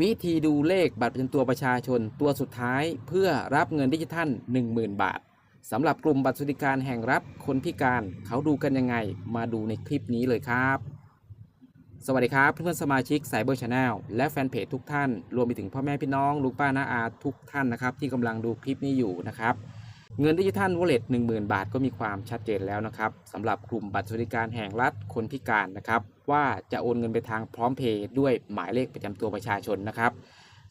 วิธีดูเลขบัตรประจำตัวประชาชนตัวสุดท้ายเพื่อรับเงินดิจิทัล 10,000 บาทสำหรับกลุ่มบัตรสวัสดิการแห่งรัฐคนพิการเขาดูกันยังไง มาดูในคลิปนี้เลยครับ สวัสดีครับเพื่อนสมาชิกไซเบอร์ชาแนลและแฟนเพจทุกท่าน รวมไปถึงพ่อแม่พี่น้องลูกป้าน้าอาทุกท่านนะครับ ที่กำลังดูคลิปนี้อยู่นะครับ เงินดิจิทัลวอลเล็ต10,000บาทก็มีความชัดเจนแล้วนะครับสำหรับกลุ่มบัตรสวัสดิการแห่งรัฐคนพิการนะครับ ว่าจะโอนเงินไปทางพร้อมเพย์ด้วยหมายเลขประจำตัวประชาชนนะครับ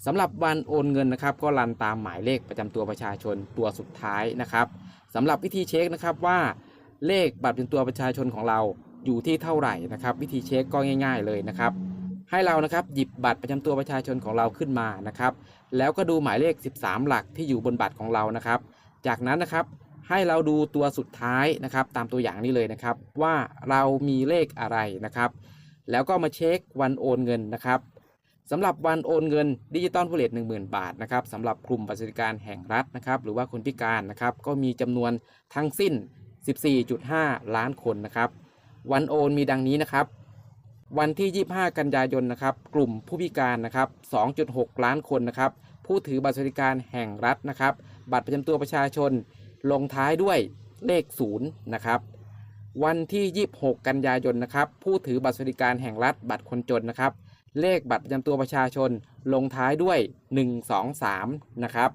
สำหรับวันโอนเงินนะครับ ก็รันตามหมายเลขประจำตัวประชาชนตัวสุดท้ายนะครับสำหรับวิธีเช็คนะครับว่าเลขบัตรประจำตัวประชาชนของเราอยู่ที่เท่าไหร่นะครับ วิธีเช็คก็ง่าย ๆ เลยนะครับ ให้เรานะครับหยิบบัตรประจำตัวประชาชนของเราขึ้นมานะครับ แล้วก็ดูหมายเลข 13 หลักที่อยู่บนบัตรของเรานะครับ จากนั้นนะครับให้เราดูตัวสุดท้ายนะครับ ตามตัวอย่างนี้เลยนะครับ ว่าเรามีเลขอะไรนะครับ แล้วก็มาเช็ควันโอนเงินนะครับสำหรับวันโอนเงินดิจิตอลผู้เลท10,000บาทนะครับสำหรับกลุ่มบัตรสวัสดิการแห่งรัฐนะครับ หรือว่าคนพิการนะครับ ก็มีจำนวนทั้งสิ้น 14.5 ล้านคนนะครับ วันโอนมีดังนี้นะครับ วันที่ 25 กันยายนนะครับ กลุ่มผู้พิการนะครับ 2.6 ล้านคนนะครับ ผู้ถือบัตรสวัสดิการแห่งรัฐนะครับ บัตรประจำตัวประชาชนลงท้ายด้วยเลข0นะครับวันที่ 26 กันยายนนะครับผู้ถือบัตรสวัสดิการแห่งรัฐบัตรคนจนนะครับ เลขบัตรประจำตัวประชาชนลงท้ายด้วย 123นะครับ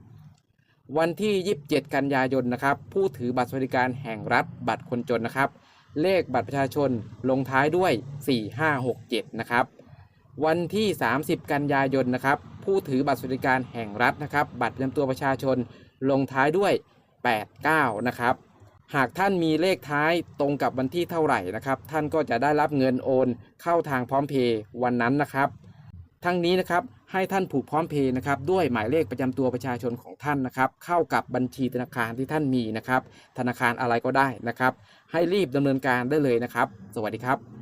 วันที่ 27 กันยายนนะครับ ผู้ถือบัตรสวัสดิการแห่งรัฐบัตรคนจนนะครับ เลขบัตรประชาชนลงท้ายด้วย 4567นะครับ วันที่ 30 กันยายนนะครับ ผู้ถือบัตรสวัสดิการแห่งรัฐนะครับ บัตรประจำตัวประชาชนลงท้ายด้วย 89 นะครับ หากท่านมีเลขท้ายตรงกับวันที่เท่าไหร่นะครับ ท่านก็จะได้รับเงินโอนเข้าทางพร้อมเพย์วันนั้นนะครับ ทั้งนี้นะครับให้ท่านผูกพร้อมเพย์นะครับด้วยหมายเลขประจำตัวประชาชนของท่านนะครับ เข้ากับบัญชีธนาคารที่ท่านมีนะครับ ธนาคารอะไรก็ได้นะครับ ให้รีบดำเนินการได้เลยนะครับ สวัสดีครับ